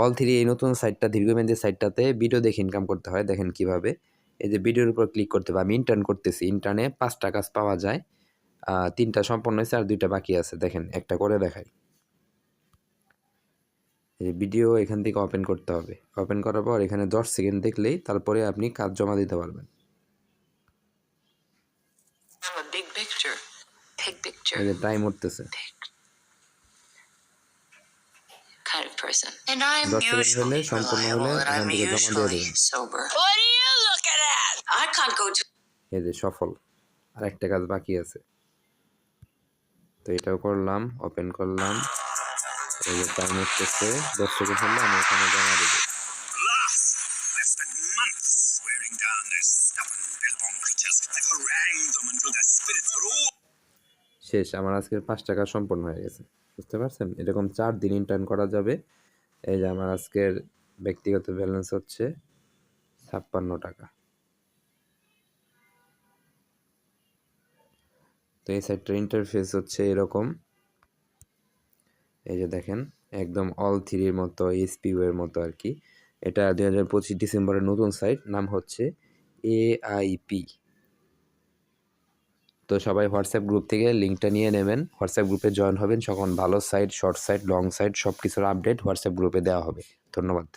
All three এই নতুন সাইটটা দীর্ঘমেয়াদী সাইটটাতে ভিডিও দেখে ইনকাম করতে হয়। দেখেন কীভাবে। এই যে ভিডিওর উপর ক্লিক করতে হবে আমি ইন্টার্ন করতেছি ইন্টার্নে পাঁচটা কাজ পাওয়া যায়। তিনটা সম্পন্ন হয়েছে আর দুইটা বাকি আছে। দেখেন একটা করে দেখাই। এই ভিডিও এখান থেকে ওপেন করতে হবে। ওপেন করার পর এখানে দশ সেকেন্ড দেখলেই তারপরে আপনি কাজ জমা দিতে পারবেন। I'm a big picture. Big picture এই যে টাইম উঠতেছে kind of person. And I'm usually reliable, and I'm usually sober. What are you looking at? I can't go to এই যে সফল আর একটা কাজ বাকি আছে তো এটাও করলাম ওপেন করলাম এই যে টাইম উঠতেছে দশ সেকেন্ড হলে আমি এখানে জমা দেবো I've harangued them until their spirits were all শেষ। আমার আজকের পাঁচ টাকা সম্পূর্ণ হয়ে গেছে। বুঝতে পারছেন? এরকম চার দিন ইন্টার্ন করা যাবে। এই যে আমার আজকের ব্যক্তিগত ব্যালেন্স হচ্ছে ছাপ্পান্ন টাকা। তো এই সাইটটার ইন্টারফেস হচ্ছে এরকম। এই যে দেখেন, একদম অল থ্রির মতো এসপিও এর মতো আর কি। এটা দুই হাজার পঁচিশ ডিসেম্বরের নতুন সাইট নাম হচ্ছে এআইপি তো সবাই হোয়াটসঅ্যাপ গ্রুপ থেকে লিঙ্কটা নিয়ে নেবেন। হোয়াটসঅ্যাপ গ্রুপে জয়েন হবেন সকল ভালো site, short site, long site সব কিছুর আপডেট হোয়াটসঅ্যাপ গ্রুপে দেওয়া হবে। ধন্যবাদ।